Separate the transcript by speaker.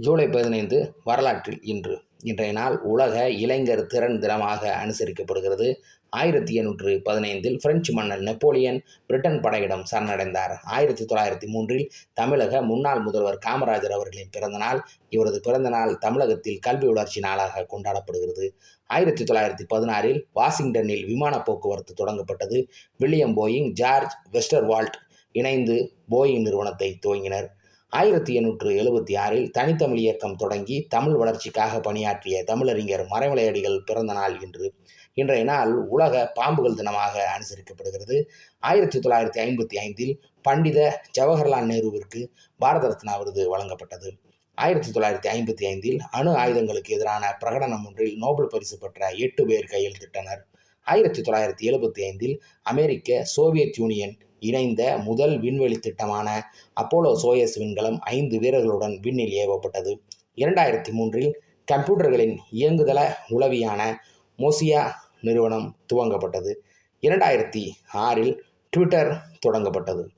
Speaker 1: ஜூலை பதினைந்து வரலாற்றில் இன்று. இன்றைய நாள் உலக இளைஞர் திறன் தினமாக அனுசரிக்கப்படுகிறது. ஆயிரத்தி எண்ணூற்று பதினைந்தில் பிரெஞ்சு மன்னன் நெப்போலியன் பிரிட்டன் படையிடம் சரணடைந்தார். ஆயிரத்தி தொள்ளாயிரத்தி மூன்றில் தமிழக முன்னாள் முதல்வர் காமராஜர் அவர்களின் பிறந்தநாள் இவரது பிறந்தநாள் தமிழகத்தில் கல்வி வளர்ச்சி நாளாக கொண்டாடப்படுகிறது. ஆயிரத்தி தொள்ளாயிரத்தி பதினாறில் வாஷிங்டனில் விமான போக்குவரத்து தொடங்கப்பட்டது. வில்லியம் போயிங் ஜார்ஜ் வெஸ்டர்வால்ட் இணைந்து போயிங் நிறுவனத்தை துவங்கினர். ஆயிரத்தி எண்ணூற்று எழுபத்தி ஆறில் தனித்தமிழ் இயக்கம் தொடங்கி தமிழ் வளர்ச்சிக்காக பணியாற்றிய தமிழறிஞர் மறைமலையடிகள் பிறந்த நாள் இன்று. இன்றைய நாள் உலக பாம்புகள் தினமாக அனுசரிக்கப்படுகிறது. ஆயிரத்தி தொள்ளாயிரத்தி ஐம்பத்தி ஐந்தில் பண்டித ஜவஹர்லால் நேருவிற்கு பாரத ரத்னா விருது வழங்கப்பட்டது. ஆயிரத்தி தொள்ளாயிரத்தி ஐம்பத்தி ஐந்தில் அணு ஆயுதங்களுக்கு எதிரான பிரகடனம் ஒன்றில் நோபல் பரிசு பெற்ற எட்டு பேர் கையெழுத்திட்டனர். ஆயிரத்தி தொள்ளாயிரத்தி எழுபத்தி ஐந்தில் அமெரிக்க சோவியத் யூனியன் இணைந்த முதல் விண்வெளி திட்டமான அப்போலோ சோயஸ் விண்கலம் ஐந்து வீரர்களுடன் விண்ணில் ஏவப்பட்டது. இரண்டாயிரத்தி மூன்றில் கம்ப்யூட்டர்களின் இயங்குதள உளவியான மோசியா நிறுவனம் துவங்கப்பட்டது. இரண்டாயிரத்தி ஆறில் ட்விட்டர் தொடங்கப்பட்டது.